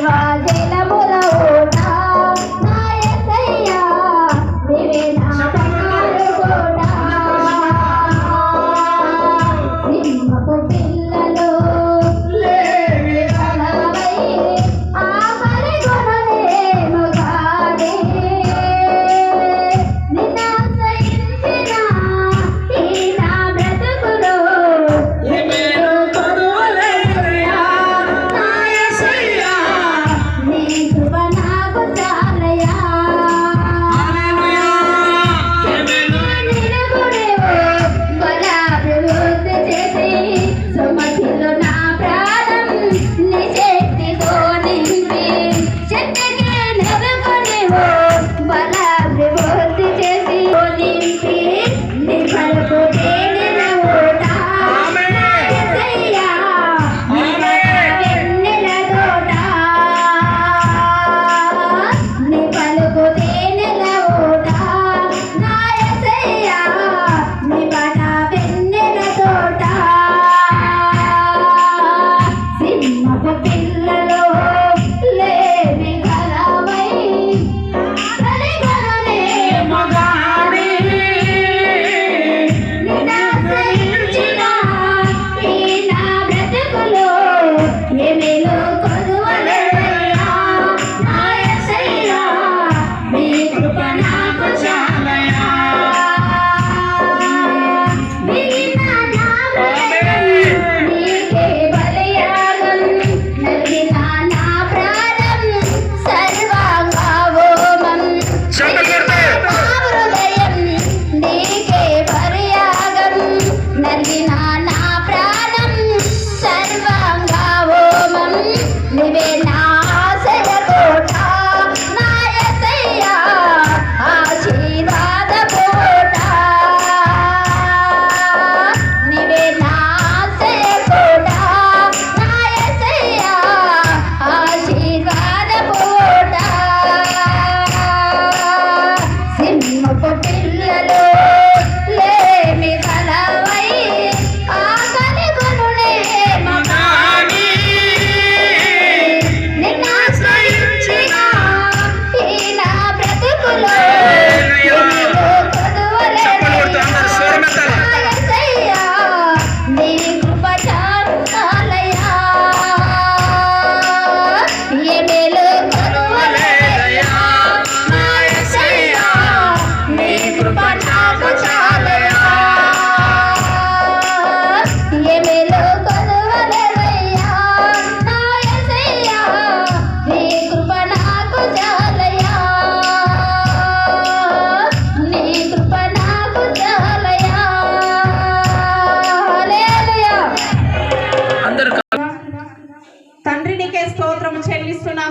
Hare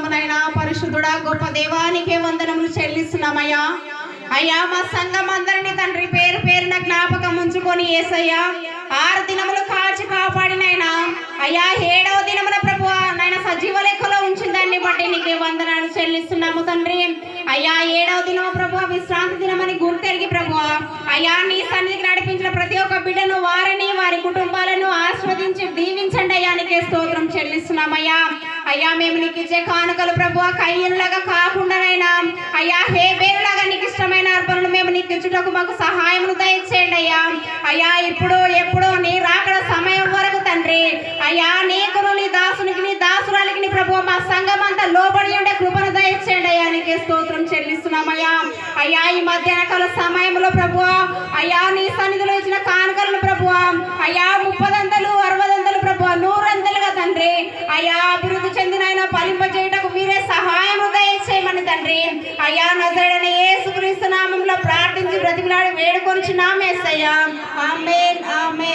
కృప దేవానికే వందనములు చెల్లిస్తున్నామయ్యా. అయ్యా మా సంఘం అందరినీ తండ్రి పేరు పేరున జ్ఞాపకం ఉంచుకొని ఏసయ్యా ఆరు దినములు కాచి కాపాడినైనా అయ్యా ఏడవ దినమున ప్రభు నాయన సజీవ లెక్కలో ఉంచిన దాన్ని బట్టి నీకే వందనాలు చెల్లిస్తున్నాము తండ్రి. అయ్యా ఏడవ దినం ప్రభు విశ్రాంతి దినమని గుర్తెరిగి ప్రభు అయ్యా నీ సన్నిధికి నడిపించిన ప్రతి ఒక్క బిడ్డను వారిని వారి కుటుంబాలను ఆస్వాదించి దీవించండి అయ్యా నీకే స్తోత్రం చెల్లిస్తున్నామయ్యా. అయ్యా మేము నీకు ఇచ్చే కానుకలు ప్రభు కయ్యలాగా కాకుండానైనా అయ్యా హే వేరులాగా నీకు ఇష్టమైన అర్పణలు మేము నీకు ఇచ్చుటకు మాకు సహాయం దయచేయండి అయ్యా. అయ్యా ఇప్పుడు ఎప్పుడు నీ రాకడ సమయం వరకు తండ్రి అయ్యా నీకును నీ దాసునికి నీ దాసురాలికి నీ ప్రభు మా సంఘం అంతా లోబడి ఉండే కృపను దయచేయండి అయ్యా. నీకే స్తోత్రం చెల్లిస్తున్నామయ్యా అయ్యా. ఈ మధ్యాహ్న కాల సమయంలో ప్రభు అయ్యా నీ సన్నిధిలో ఇచ్చిన కానుకలను ప్రభు అయ్యా ముప్పదంతలు అరవదంతలు ప్రభు నూరంతలుగా తండ్రి అయ్యా అభివృద్ధి ఫలింపజేయటకు మీరే సహాయం దయచేయమని తండ్రి. అయ్యా నజరడని యేసుక్రీస్తు నామంలో ప్రార్థించి బ్రతిమలాడి ఆమె ఆమె